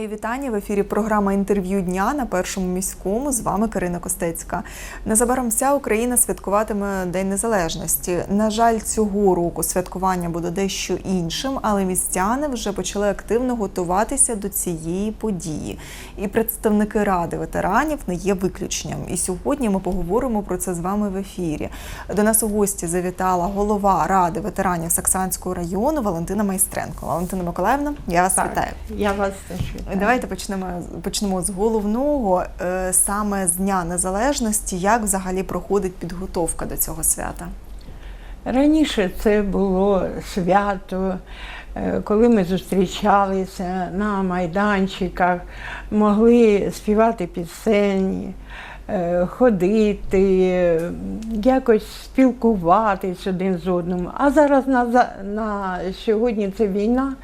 Мої вітання в ефірі. Програма інтерв'ю дня на першому міському. З вами Карина Костецька. Незабаром вся Україна святкуватиме День Незалежності. На жаль, цього року святкування буде дещо іншим, але містяни вже почали активно готуватися до цієї події. І представники ради ветеранів не є виключенням. І сьогодні ми поговоримо про це з вами в ефірі. До нас у гості завітала голова ради ветеранів Саксанського району Валентина Майстренко. Валентина Миколаївна, я вас Так, вітаю. Я вас вітаю. Давайте почнемо почнемо з головного е, саме з Дня Незалежності. Як взагалі проходить підготовка до цього свята? Раніше це було свято, е, коли ми зустрічалися на майданчиках, могли співати пісені, е, ходити, е, якось спілкуватись один з одним. А зараз на, на сьогодні це війна.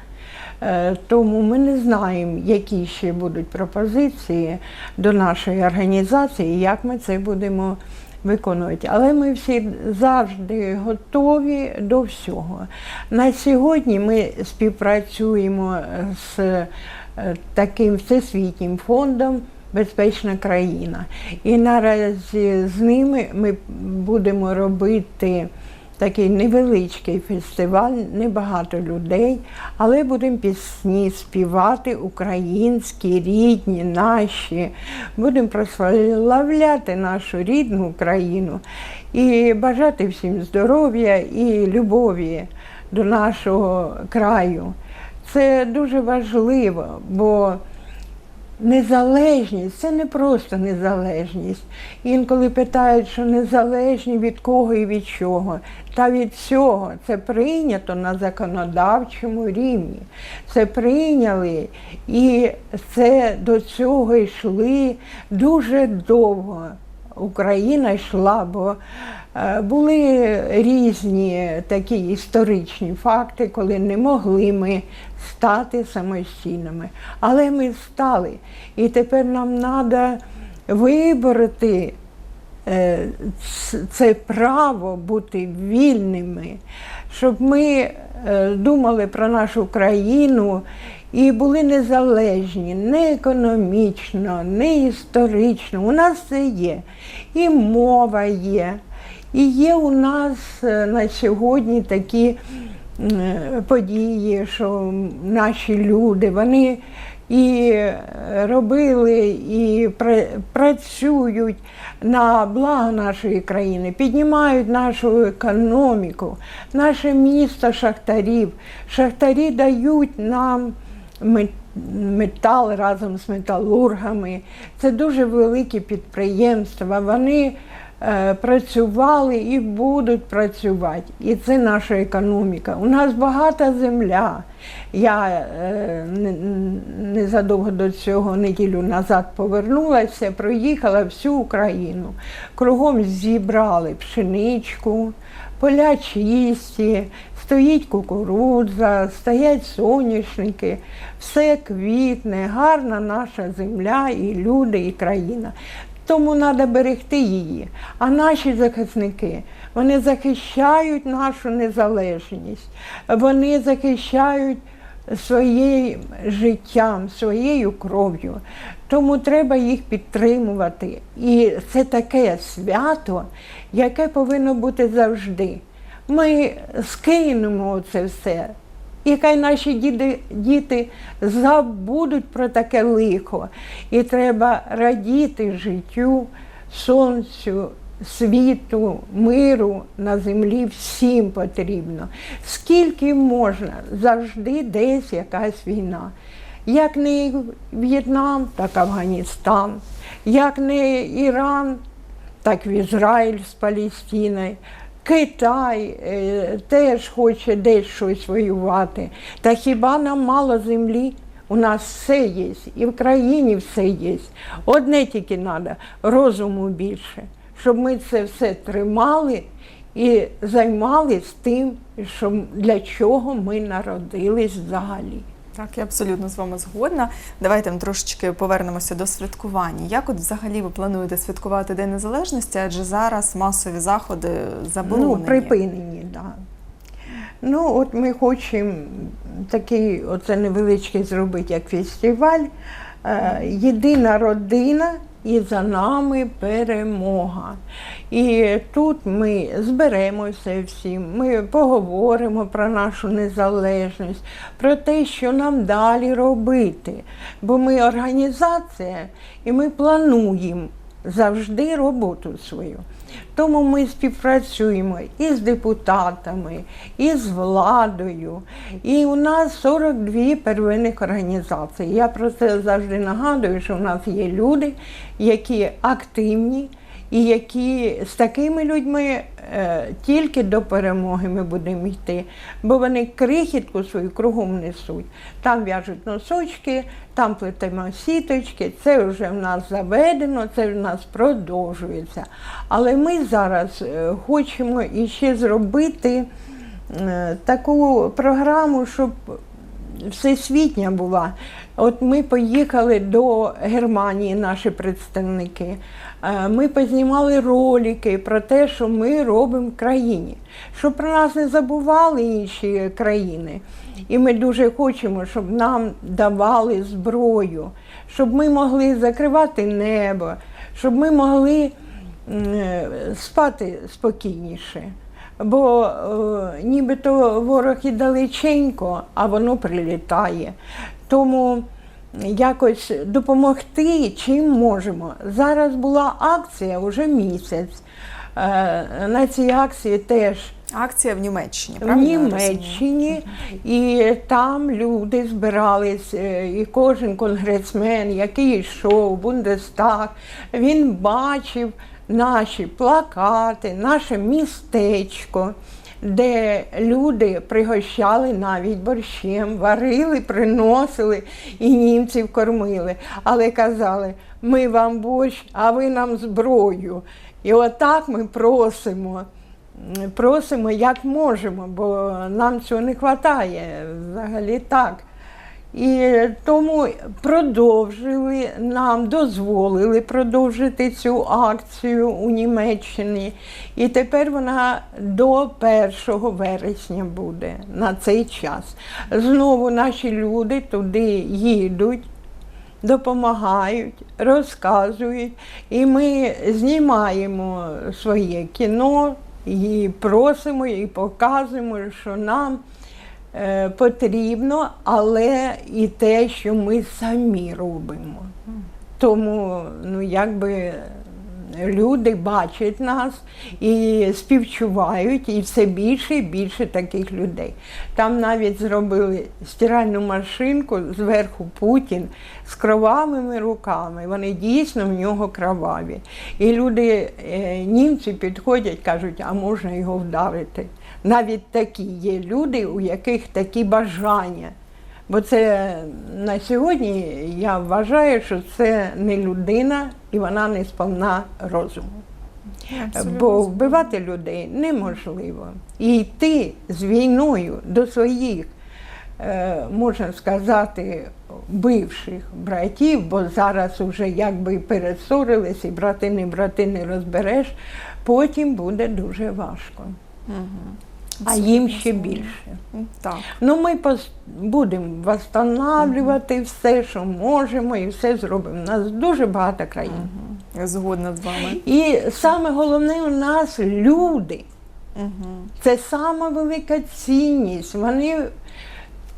Е, Тому ми не знаємо, які ще будуть пропозиції до нашої організації, як ми це будемо виконувати. Але ми всі завжди готові до всього. На сьогодні ми співпрацюємо з е, таким всесвітнім фондом. Безпечна країна. І наразі з ними ми будемо робити такий невеличкий фестиваль, небагато людей, але будемо пісні співати українські, рідні, наші. Будемо прославляти нашу рідну Україну і бажати всім здоров'я і любові до нашого краю. Це дуже важливо, бо Незалежність це не просто незалежність. Інколи питають, що незалежні від кого і від чого. Та від цього це прийнято на законодавчому рівні. Це прийняли і це до цього йшли дуже довго. Україна йшла, бо були різні такі історичні факти, коли не могли ми стати самостійними. Але ми стали. І тепер нам треба вибороти е, це право бути вільними, щоб ми е, думали про нашу країну і були незалежні не економічно, не історично. У нас це є. І мова є. І є у нас е, на сьогодні такі е, події, що наші люди, вони і е, робили, і працюють на благо нашої країни, піднімають нашу економіку, наше місто шахтарів. Шахтарі дають нам метал разом з металургами. Це дуже великі підприємства. Вони працювали і будуть працювати. І це наша економіка. У нас багата земля. Я е, незадовго до цього неділю назад повернулася, проїхала всю Україну. Кругом зібрали пшеничку, поля чисті, стоїть кукурудза, стоять соняшники, все квітне, гарна наша земля, і люди, і країна. Тому треба берегти її. А наші захисники вони захищають нашу незалежність, вони захищають своїм життям, своєю кров'ю. Тому треба їх підтримувати. І це таке свято, яке повинно бути завжди. Ми скинемо це все. І хай наші діти, діти забудуть про таке лихо. І треба радіти життю, сонцю, світу, миру на землі всім потрібно. Скільки можна, завжди десь якась війна. Як не В'єтнам, так Афганістан, як не Іран, так в Ізраїль з Палестиною. Китай е, теж хоче десь щось воювати. Та хіба нам мало землі? У нас все є, і в країні все є. Одне тільки треба розуму більше, щоб ми це все тримали і займалися тим, що, для чого ми народились взагалі. Так, я абсолютно з вами згодна. Давайте трошечки повернемося до святкування. Як от взагалі ви плануєте святкувати День Незалежності? Адже зараз масові заходи заборонені. Ну, припинені, так. Да. Ну, от ми хочемо такий оце невеличкий зробити, як фестиваль. Е, Єдина родина і за нами перемога. І тут ми зберемося всі, ми поговоримо про нашу незалежність, про те, що нам далі робити. Бо ми організація і ми плануємо завжди роботу свою. Тому ми співпрацюємо і з депутатами, і з владою. І у нас 42 первинних організації. Я про це завжди нагадую, що у нас є люди, які активні і які з такими людьми е, тільки до перемоги ми будемо йти, бо вони крихітку свою кругом несуть. Там в'яжуть носочки, там плетемо сіточки, це вже в нас заведено, це в нас продовжується. Але ми зараз е, хочемо іще зробити е, таку програму, щоб всесвітня була. От ми поїхали до Германії, наші представники. Е, Ми познімали ролики про те, що ми робимо в країні, щоб про нас не забували інші країни. І ми дуже хочемо, щоб нам давали зброю, щоб ми могли закривати небо, щоб ми могли е, спати спокійніше. Бо е, нібито ворог і далеченько, а воно прилітає. Тому якось допомогти чим можемо. Зараз була акція вже місяць. Е, на цій акції теж Акція в Німеччині, в правильно? я розумію? Німеччині, і там люди збирались, е, і кожен конгресмен, який йшов Бундестаг, він бачив наші плакати, наше містечко. Де люди пригощали навіть борщем, варили, приносили і німців кормили. Але казали, ми вам борщ, а ви нам зброю. І отак ми просимо просимо як можемо, бо нам цього не вистачає взагалі так. І тому продовжили, нам дозволили продовжити цю акцію у Німеччині. І тепер вона до 1 вересня буде на цей час. Знову наші люди туди їдуть допомагають, розказують, і ми знімаємо своє кіно і просимо, і показуємо, що нам потрібно, але і те, що ми самі робимо. Тому, ну, якби люди бачать нас і співчувають, і все більше і більше таких людей. Там навіть зробили стиральну машинку зверху Путін з кровавими руками. Вони дійсно в нього кроваві. І люди, е, німці підходять, кажуть, а можна його вдарити. Навіть такі є люди, у яких такі бажання. Бо це на сьогодні я вважаю, що це не людина і вона не сповна розуму. Абсолютно Бо вбивати людей неможливо. І йти з війною до своїх, е, можна сказати, бивших братів, бо зараз вже якби пересорились, і брати не брати не розбереш, потім буде дуже важко. А їм ще більше. Так. Ну, ми пос- будемо восстанавлювати все, що можемо, і все зробимо. У нас дуже багато країн. Я згодна з вами. І саме головне у нас люди. Угу. Це сама велика цінність. Вони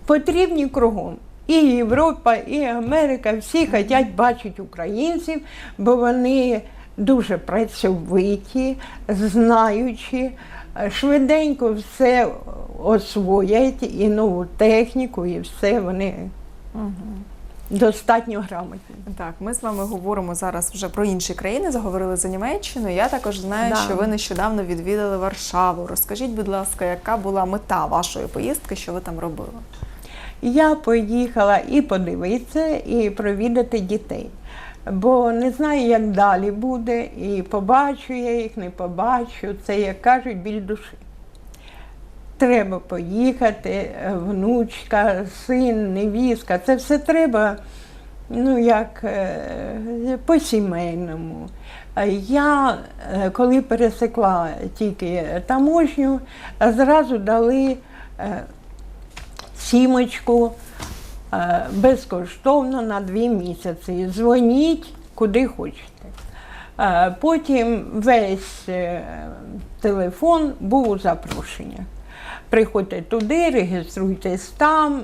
потрібні кругом. І Європа, і Америка, всі хочуть бачити українців, бо вони дуже працьовиті, знаючі, швиденько все освоять і нову техніку, і все вони достатньо грамотні. Так, ми з вами говоримо зараз вже про інші країни, заговорили за Німеччину. Я також знаю, Да. що ви нещодавно відвідали Варшаву. Розкажіть, будь ласка, яка була мета вашої поїздки, що ви там робили? Я поїхала і подивитися, і провідати дітей. Бо не знаю, як далі буде, і побачу я їх, не побачу. Це, як кажуть, біль душі. Треба поїхати, е, внучка, син, невістка. Це все треба, ну як е, по-сімейному. Я, е, коли пересекла тільки таможню, зразу дали сімочку безкоштовно на дві місяці. Дзвоніть куди хочете. Е, Потім весь е, телефон був у запрошеннях. Приходьте туди, реєструйтесь там,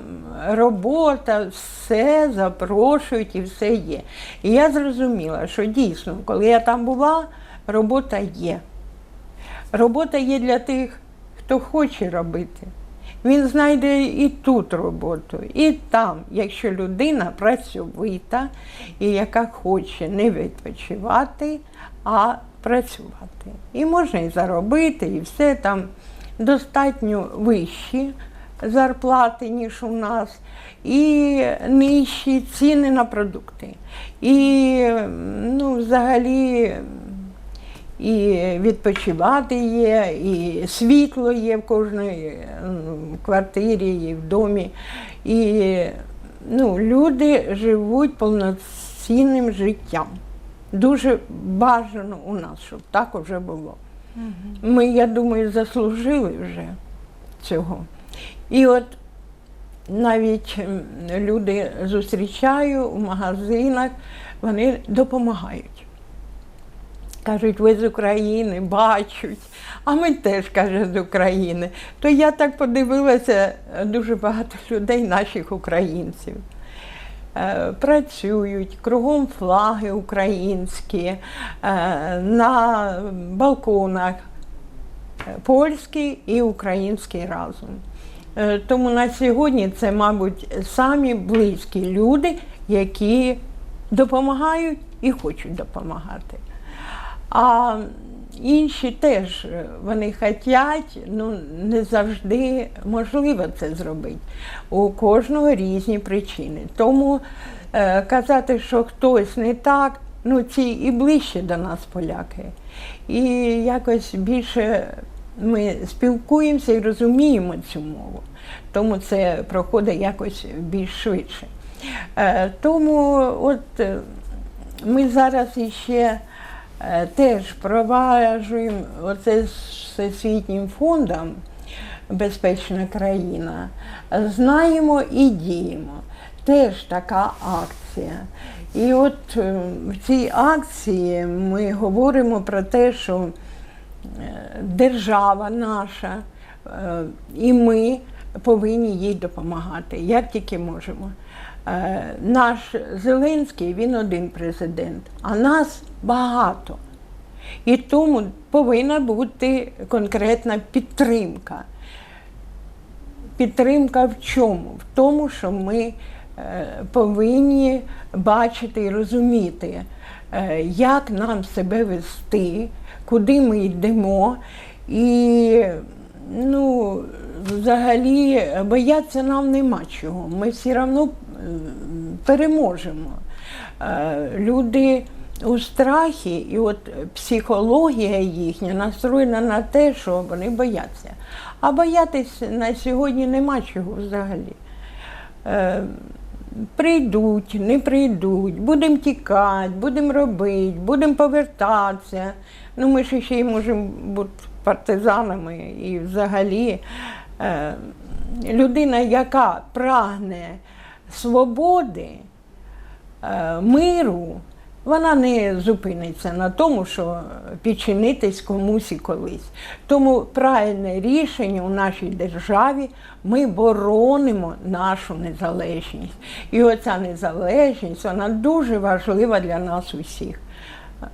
робота, все запрошують і все є. І я зрозуміла, що дійсно, коли я там була, робота є. Робота є для тих, хто хоче робити. Він знайде і тут роботу, і там, якщо людина працьовита і яка хоче не відпочивати, а працювати. І можна і заробити, і все там достатньо вищі зарплати, ніж у нас, і нижчі ціни на продукти. І ну, взагалі і відпочивати є, і світло є в кожній квартирі, і в домі. І ну, люди живуть повноцінним життям. Дуже бажано у нас, щоб так вже було. Ми, я думаю, заслужили вже цього. І от навіть люди зустрічаю в магазинах, вони допомагають. Кажуть, ви з України бачать, а ми теж каже з України. То я так подивилася дуже багато людей, наших українців. Е, Працюють, кругом флаги українські, е, на балконах польський і український разом. Е, Тому на сьогодні це, мабуть, самі близькі люди, які допомагають і хочуть допомагати. А інші теж е, вони хочуть, ну не завжди можливо це зробити. У кожного різні причини. Тому е, казати, що хтось не так, ну ці і ближче до нас поляки. І якось більше ми спілкуємося і розуміємо цю мову. Тому це проходить якось більш швидше. Е, тому от е, ми зараз іще теж проваджуємо оце з Всесвітнім фондом Безпечна країна. Знаємо і діємо. Теж така акція. І от е, в цій акції ми говоримо про те, що е, держава наша е, і ми повинні їй допомагати, як тільки можемо. Е, Наш Зеленський він один президент, а нас багато. І тому повинна бути конкретна підтримка. Підтримка в чому? В тому, що ми е, повинні бачити і розуміти, е, як нам себе вести, куди ми йдемо. І ну, взагалі боятися нам нема чого. Ми все одно переможемо. Е, Люди у страхі, і от психологія їхня настроєна на те, що вони бояться. А боятись на сьогодні нема чого взагалі. Е, Прийдуть, не прийдуть, будемо тікати, будемо робити, будемо повертатися. Ну, ми ж ще й можемо бути партизанами і взагалі е, людина, яка прагне свободи, е, миру, вона не зупиниться на тому, що підчинитись комусь і колись. Тому правильне рішення у нашій державі ми боронимо нашу незалежність. І оця незалежність вона дуже важлива для нас усіх.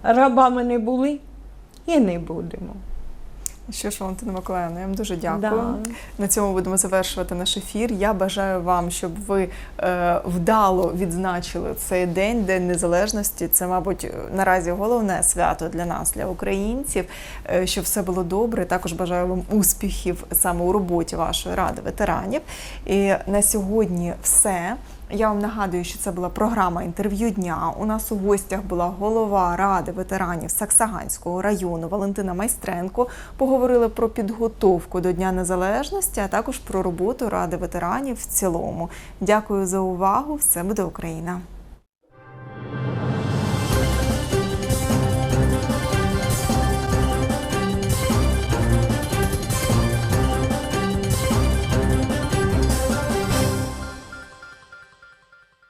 Рабами не були і не будемо. Що ж, Валентина Миколаївна, я вам дуже дякую. Да. На цьому будемо завершувати наш ефір. Я бажаю вам, щоб ви е, вдало відзначили цей день, День Незалежності. Це, мабуть, наразі головне свято для нас, для українців. Е, щоб все було добре. Також бажаю вам успіхів саме у роботі вашої ради ветеранів. І на сьогодні все. Я вам нагадую, що це була програма інтерв'ю дня. У нас у гостях була голова ради ветеранів Саксаганського району Валентина Майстренко. Поговорили про підготовку до Дня Незалежності, а також про роботу ради ветеранів в цілому. Дякую за увагу! Все буде Україна!